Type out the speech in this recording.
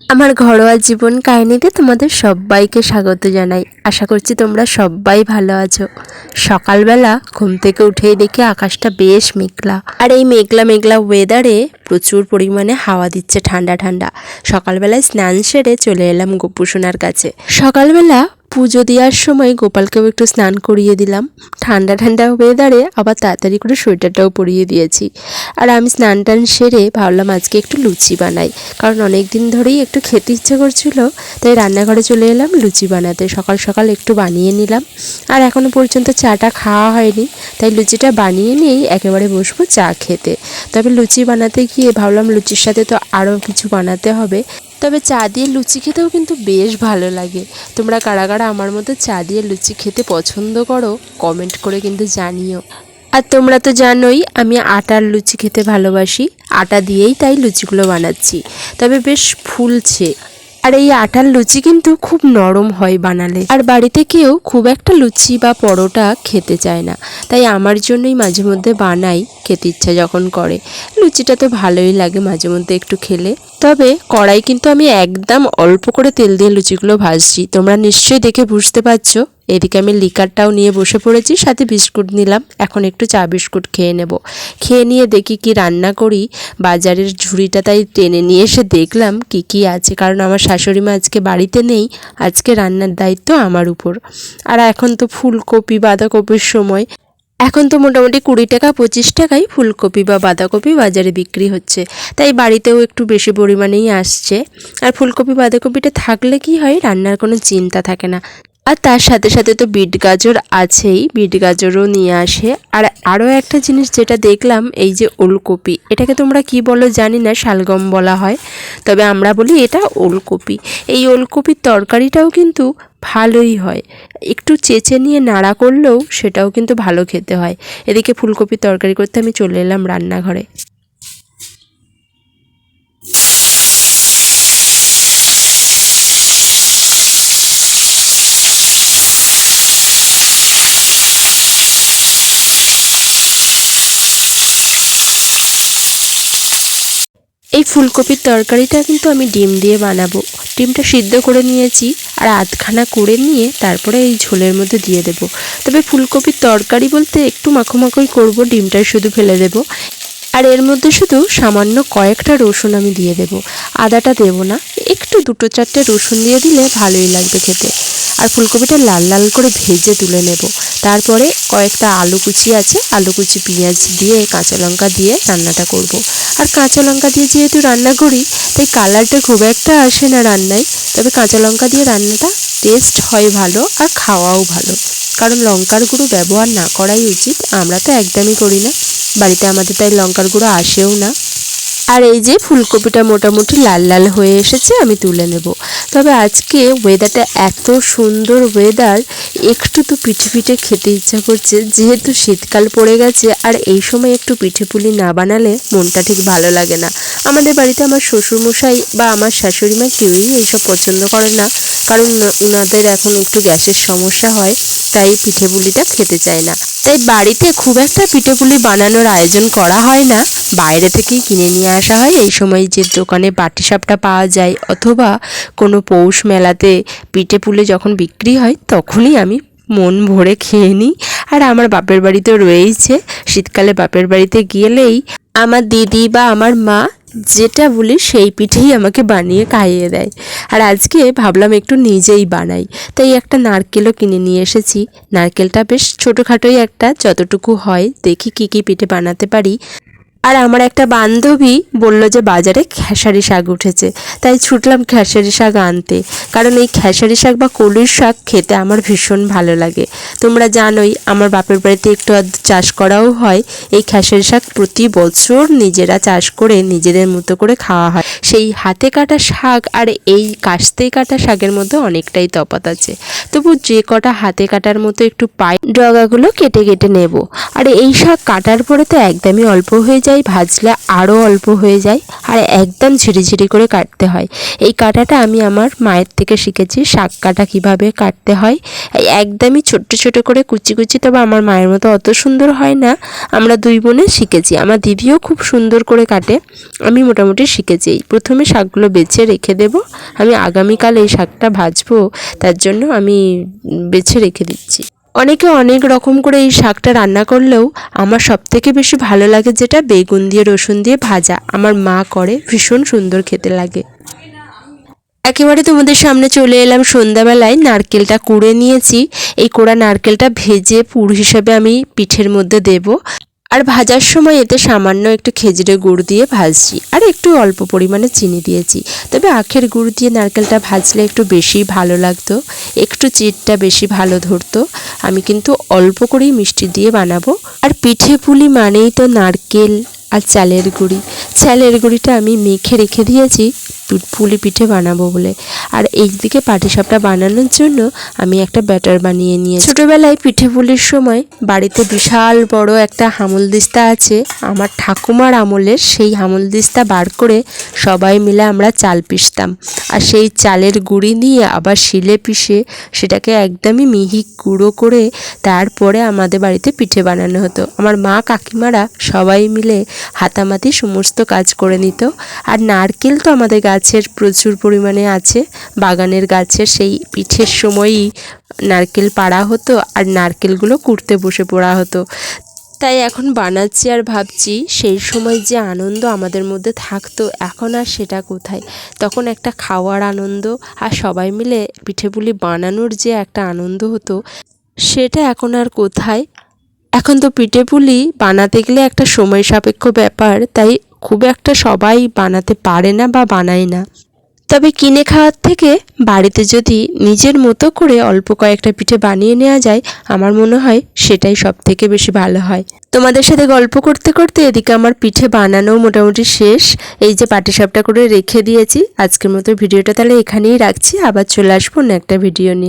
আমার ঘরোয়া জীবন কাহিনীতে তোমাদের সবাইকে স্বাগত জানাই। আশা করছি তোমরা সবাই ভালো আছো। সকালবেলা ঘুম থেকে উঠেই দেখি আকাশটা বেশ মেঘলা। আর এই মেঘলা মেঘলা ওয়েদারে প্রচুর পরিমাণে হাওয়া দিচ্ছে ঠান্ডা ঠান্ডা। সকালবেলায় স্নান সেরে চলে এলাম গোপুসোনার কাছে। সকালবেলা পুজো দেওয়ার সময় গোপালকেও একটু স্নান করিয়ে দিলাম। ঠান্ডা ঠান্ডা ওয়েদারে আবার তাড়াতাড়ি করে সোয়েটারটাও পরিয়ে দিয়েছি। আর আমি স্নান টান সেরে ভাবলাম আজকে একটু লুচি বানাই, কারণ অনেক দিন ধরেই একটু খেতে ইচ্ছে করছিল, তাই রান্নাঘরে চলে এলাম লুচি বানাতে। সকাল সকাল একটু বানিয়ে নিলাম। আর এখনও পর্যন্ত চাটা খাওয়া হয়নি, তাই লুচিটা বানিয়ে নিয়েই একেবারে বসবো চা খেতে। তবে লুচি বানাতে গিয়ে ভাবলাম লুচির সাথে তো আরও কিছু বানাতে হবে। তবে চা দিয়ে লুচি খেতেও কিন্তু বেশ ভালো লাগে। তোমরা কারা কারা আমার মতো চা দিয়ে লুচি খেতে পছন্দ করো কমেন্ট করে কিন্তু জানিও। আর তোমরা তো জানোই, আমি আটার লুচি খেতে ভালোবাসি। আটা দিয়েই তাই লুচিগুলো বানাচ্ছি। তবে বেশ ফুলছে। আর এই আটার লুচি কিন্তু খুব নরম হয় বানালে। আর বাড়িতে কেউ খুব একটা লুচি বা পরোটা খেতে চায় না। তাই আমার জন্যই মাঝে মধ্যে বানাই, খেতে ইচ্ছা যখন করে। লুচিটা তো ভালোই লাগে মাঝে মধ্যে একটু খেলে। তবে কড়াই কিন্তু আমি একদম অল্প করে তেল দিয়ে লুচিগুলো ভাজছি। তোমরা নিশ্চয়ই দেখে বুঝতে পারছ। এদিকে আমি লিকারটাও নিয়ে বসে পড়েছি, সাথে বিস্কুট নিলাম। এখন একটু চা বিস্কুট খেয়ে নেব। খেয়ে নিয়ে দেখি কি রান্না করি। বাজারের ঝুড়িটা তাই টেনে নিয়ে এসে দেখলাম কি কি আছে, কারণ আমার শাশুড়ি মা আজকে বাড়িতে নেই, আজকে রান্নার দায়িত্ব আমার উপর। আর এখন তো ফুলকপি, বাঁধাকপির সময়। এখন তো মোটামুটি কুড়ি টাকা, পঁচিশ টাকায় ফুলকপি বা বাঁধাকপি বাজারে বিক্রি হচ্ছে। তাই বাড়িতেও একটু বেশি পরিমাণেই আসছে। আর ফুলকপি, বাঁধাকপিটা থাকলে কি হয়, রান্নার কোনো চিন্তা থাকে না। আর তার সাথে সাথে তো বিট গাজর আছেই, বিট গাজরও নিয়ে আসে। আর আরও একটা জিনিস যেটা দেখলাম, এই যে ওলকপি, এটাকে তোমরা কি বলো জানি না, শালগম বলা হয়, তবে আমরা বলি এটা ওলকপি। এই ওলকপির তরকারিটাও কিন্তু ভালোই হয়। একটু চেঁচে নিয়ে নাড়া করলেও সেটাও কিন্তু ভালো খেতে হয়। এদিকে ফুলকপির তরকারি করতে আমি চলে এলাম রান্নাঘরে। এই ফুলকপির তরকারিটা কিন্তু আমি ডিম দিয়ে বানাবো। ডিমটা সিদ্ধ করে নিয়েছি আর আধখানা করে নিয়ে তারপরে এই ঝোলের মধ্যে দিয়ে দেবো। তবে ফুলকপির তরকারি বলতে একটু মাখো মাখোই করব ডিমটা শুধু ফেলে দেবো। আর এর মধ্যে শুধু সামান্য কয়েকটা রসুন আমি দিয়ে দেব। আদাটা দেবো না, একটু দুটো চারটে রসুন দিয়ে দিলে ভালোই লাগবে খেতে। আর ফুলকপিটা লাল লাল করে ভেজে তুলে নেব। তারপরে কয়েকটা আলু কুচি আছে, আলু কুচি পেঁয়াজ দিয়ে, কাঁচা লঙ্কা দিয়ে রান্নাটা করব। আর কাঁচা লঙ্কা দিয়ে যেহেতু রান্না করি, তাই কালারটা খুব একটা আসে না রান্নায়। তবে কাঁচা লঙ্কা দিয়ে রান্নাটা টেস্ট হয় ভালো আর খাওয়াও ভালো। কারণ লঙ্কার গুঁড়ো ব্যবহার না করাই উচিত, আমরা তো একদমই করি না। বাড়িতে আমাদের তাই লঙ্কার গুঁড়ো আসেও না। আর এই যে ফুলকপিটা মোটামুটি লাল লাল হয়ে এসেছে, আমি তুলে নেব। তবে আজকে ওয়েদারটা এত সুন্দর ওয়েদার একটু তো পিঠে পিঠে খেতে ইচ্ছা করছে। যেহেতু শীতকাল পড়ে গেছে, আর এই সময় একটু পিঠে পুলি না বানালে মনটা ঠিক ভালো লাগে না। আমাদের বাড়িতে আমার শ্বশুরমশাই বা আমার শাশুড়ি মা কেউই এইসব পছন্দ করে না। কারণ ওনাদের এখন একটু গ্যাসের সমস্যা হয়, তাই পিঠে পুলিটা খেতে চায় না। তাই বাড়িতে খুব একটা পিঠে পুলি বানানোর আয়োজন করা হয় না। বাইরে থেকেই কিনে নিয়ে আসা হয়। এই সময় যে দোকানে পাটিসাপটা পাওয়া যায় অথবা কোনো পৌষ মেলাতে পিঠে পুলে যখন বিক্রি হয়, তখনই আমি মন ভরে খেয়ে নিই। আর আমার বাপের বাড়িতে রয়েইছে। শীতকালে বাপের বাড়িতে গেলেই আমার দিদি বা আমার মা যেটা বলি সেই পিঠেই আমাকে বানিয়ে খাইয়ে দেয়। আর আজকে ভাবলাম একটু নিজেই বানাই। তাই একটা নারকেলও কিনে নিয়ে এসেছি। নারকেলটা বেশ ছোটোখাটোই একটা, যতটুকু হয়, দেখি কি কি পিঠে বানাতে পারি। আর আমার একটা বান্ধবী বলল যে বাজারে খেসারি শাক উঠেছে, তাই ছুটলাম খেসারি শাক আনতে। কারণ এই খেসারি শাক বা কলুর শাক খেতে আমার ভীষণ ভালো লাগে। তোমরা জানোই, আমার বাপের বাড়িতে একটু চাষ করাও হয়। এই খেসারি শাক প্রতি বছর নিজেরা চাষ করে, নিজেদের মতো করে খাওয়া হয়। সেই হাতে কাটা শাক আর এই কাস্তে কাটা শাকের মধ্যে অনেকটাই তফাৎ আছে। তবু যে কটা হাতে কাটার মতো একটু পাই, ডগাগুলো কেটে কেটে নেব। আর এই শাক কাটার পরে তো একদমই অল্প হয়ে যায় ভাজলে আরও অল্প হয়ে যায় আর একদম ঝিরিঝিরি করে কাটতে হয়। এই কাটাটা আমি আমার মায়ের থেকে শিখেছি শাক কাটা কীভাবে কাটতে হয়। একদমই ছোট্ট ছোট করে কুচি কুচি, তবে আমার মায়ের মতো অত সুন্দর হয় না। আমরা দুই বোনে শিখেছি। আমার দিদিও খুব সুন্দর করে কাটে। আমি মোটামুটি শিখেছি। এই প্রথমে শাকগুলো বেছে রেখে দেব। আমি আগামীকাল এই শাকটা ভাজবো। তার জন্য আমি বেছে রেখে দিচ্ছি। অনেকে অনেক রকম করে এই শাকটা রান্না করলেও আমার সবথেকে বেশি ভালো লাগে যেটা বেগুন দিয়ে, রসুন দিয়ে ভাজা। আমার মা করে, ভীষণ সুন্দর খেতে লাগে। একেবারে তোমাদের সামনে চলে এলাম সন্ধ্যাবেলায়, নারকেলটা কুড়ে নিয়েছি। এই কোড়া নারকেলটা ভেজে পুর হিসাবে আমি পিঠের মধ্যে দেব। আর ভাজার সময় এতে সামান্য একটু খেজুরের গুড় দিয়ে ভাজছি। আর একটু অল্প পরিমাণে চিনি দিয়েছি। তবে আখের গুড় দিয়ে নারকেলটা ভাজলে একটু বেশি ভালো লাগতো। একটু চিটটা বেশি ভালো ধরতো। আমি কিন্তু অল্প করেই মিষ্টি দিয়ে বানাবো। আর পিঠে পুলি মানেই তো নারকেল আর চালের গুঁড়ি। চালের গুঁড়িটা আমি মেখে রেখে দিয়েছি। পুলি পিঠে বানাবো বলে। আর এই দিকে পাটিসাপটা বানানোর জন্য আমি একটা ব্যাটার বানিয়ে নিয়ে ছোটোবেলায় পিঠে পুলির সময় বাড়িতে বিশাল বড় একটা হামল দিস্তা আছে। আমার ঠাকুমার আমলের সেই হামল দিস্তা বার করে সবাই মিলে আমরা চাল পিষতাম। আর সেই চালের গুঁড়ি নিয়ে আবার শিলে পিষে সেটাকে একদমই মিহি গুঁড়ো করে তারপরে আমাদের বাড়িতে পিঠে বানানো হতো। আমার মা কাকিমারা সবাই মিলে হাতামাতি সমস্ত কাজ করে নিত। আর নারকেল তো আমাদের গাছের প্রচুর পরিমাণে আছে। বাগানের গাছের সেই পিঠের সময়ই নারকেল পাড়া হতো আর নারকেলগুলো কুড়তে বসে পড়া হতো। তাই এখন বানাচ্ছি আর ভাবছি সেই সময় যে আনন্দ আমাদের মধ্যে থাকতো, এখন আর সেটা কোথায়? তখন একটা খাওয়ার আনন্দ আর সবাই মিলে পিঠেপুলি বানানোর যে একটা আনন্দ হতো, সেটা এখন আর কোথায়? এখন তো পিঠেপুলি বানাতে গেলে একটা সময় সাপেক্ষ ব্যাপার, তাই খুব একটা সবাই বানাতে পারে না বা বানায় না। তবে কিনে খাওয়ার থেকে বাড়িতে যদি নিজের মতো করে অল্প কয়েকটা পিঠে বানিয়ে নেওয়া যায়, আমার মনে হয় সেটাই সব থেকে বেশি ভালো হয়। তোমাদের সাথে গল্প করতে করতে এদিকে আমার পিঠে বানানো মোটামুটি শেষ। এই যে পাটিসাপটা করে রেখে দিয়েছি, আজকের মতো ভিডিওটা তাহলে এখানেই রাখছি। আবার চলে আসব অন্য একটা ভিডিও নিয়ে।